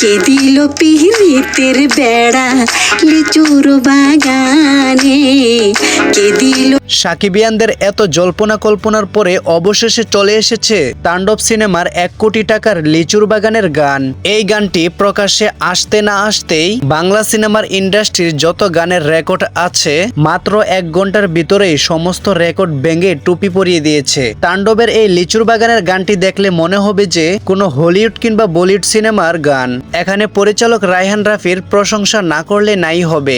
কে দিল পিহিতের বেড়া? লিচুর বাগানে। কে দিল সাকিবিয়ানদের এত জল্পনা কল্পনার পরে অবশেষে চলে এসেছে তাণ্ডব সিনেমার এক কোটি টাকার লিচুর বাগানের গান। এই গানটি প্রকাশ্যে আসতে না আসতেই বাংলা সিনেমার ইন্ডাস্ট্রির যত গানের রেকর্ড আছে, মাত্র এক ঘণ্টার ভিতরেই সমস্ত রেকর্ড ভেঙে টুপি পরিয়ে দিয়েছে। তাণ্ডবের এই লিচুর বাগানের গানটি দেখলে মনে হবে যে, কোনো হলিউড কিংবা বলিউড সিনেমার গান। এখানে পরিচালক রায়হান রাফির প্রশংসা না করলে নাই হবে।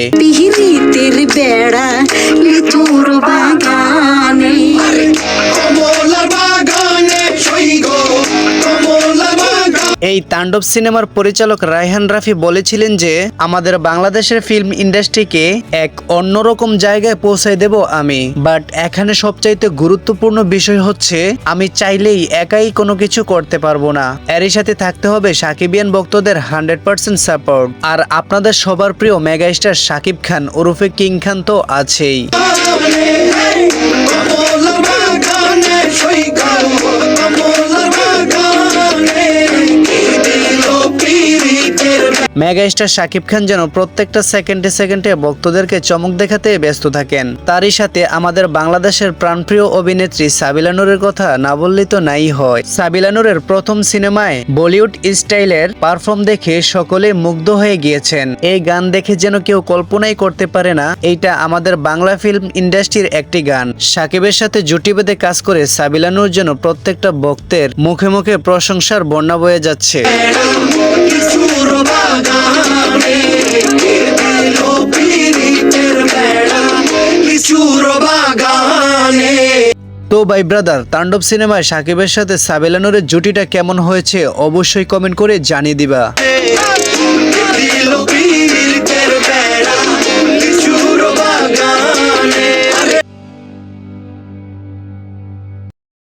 এই তাণ্ডব সিনেমার পরিচালক রায়হান রাফি বলেছিলেন যে, আমাদের বাংলাদেশের ফিল্ম ইন্ডাস্ট্রিকে এক অন্যরকম জায়গায় পৌঁছায় দেব আমি। বাট এখানে সবচাইতে গুরুত্বপূর্ণ বিষয় হচ্ছে, আমি চাইলেই একাই কোনো কিছু করতে পারব না। এরই সাথে থাকতে হবে সাকিবিয়ান ভক্তদের হান্ড্রেড পার্সেন্ট সাপোর্ট আর আপনাদের সবার প্রিয় মেগা স্টার সাকিব খান, ওরফে কিং খান তো আছেই। পিরিতের মেগা স্টার শাকিব খান যেন প্রত্যেকটা সেকেন্ডে সেকেন্ডে ভক্তদেরকে চমক দেখাতে ব্যস্ত থাকেন। তারই সাথে আমাদের বাংলাদেশের প্রাণপ্রিয় অভিনেত্রী সাবিলা নূরের কথা না বললেই তো নাই হয়। সাবিলা নূরের প্রথম সিনেমায় বলিউড স্টাইলের পারফর্ম দেখে সকলে মুগ্ধ হয়ে গিয়েছেন। এই গান দেখে যেন কেউ কল্পনাই করতে পারে না, এইটা আমাদের বাংলা ফিল্ম ইন্ডাস্ট্রির একটি গান। সাকিবের সাথে জুটি বেঁধে কাজ করে সাবিলা নূর যেন প্রত্যেকটা ভক্তের মুখে মুখে প্রশংসার বন্যা বয়ে যাচ্ছে। তো বাই ব্রাদার তাণ্ডব সিনেমায় সাকিবের সাথে সাবেলানোরের জুটিটা কেমন হয়েছে অবশ্যই কমেন্ট করে জানিয়ে দিবা।